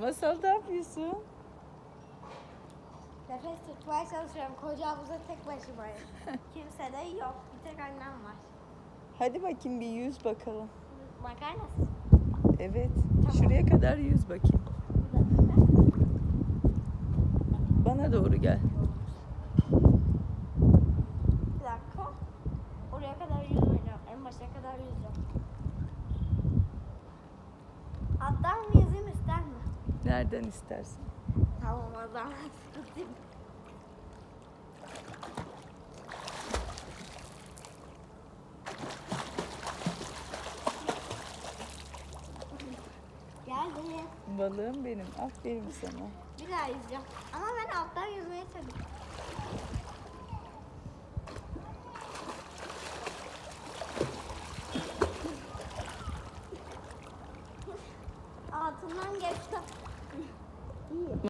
Masal ne yapıyorsun? Nefes tutmaya çalışıyorum. Koca havuza tek başımayım. Kimse de yok. Bir tek annem var. Hadi bakayım bir yüz bakalım. Bakar mısın? Evet. Şuraya kadar yüz bakayım. Bana doğru gel. Nereden istersin? Tamam o zaman gittim. Geldim. Balığım benim. Aferin sana. Bir daha yüzeceğim. Ama ben alttan yüzmeyi seviyorum. Altından geçtim.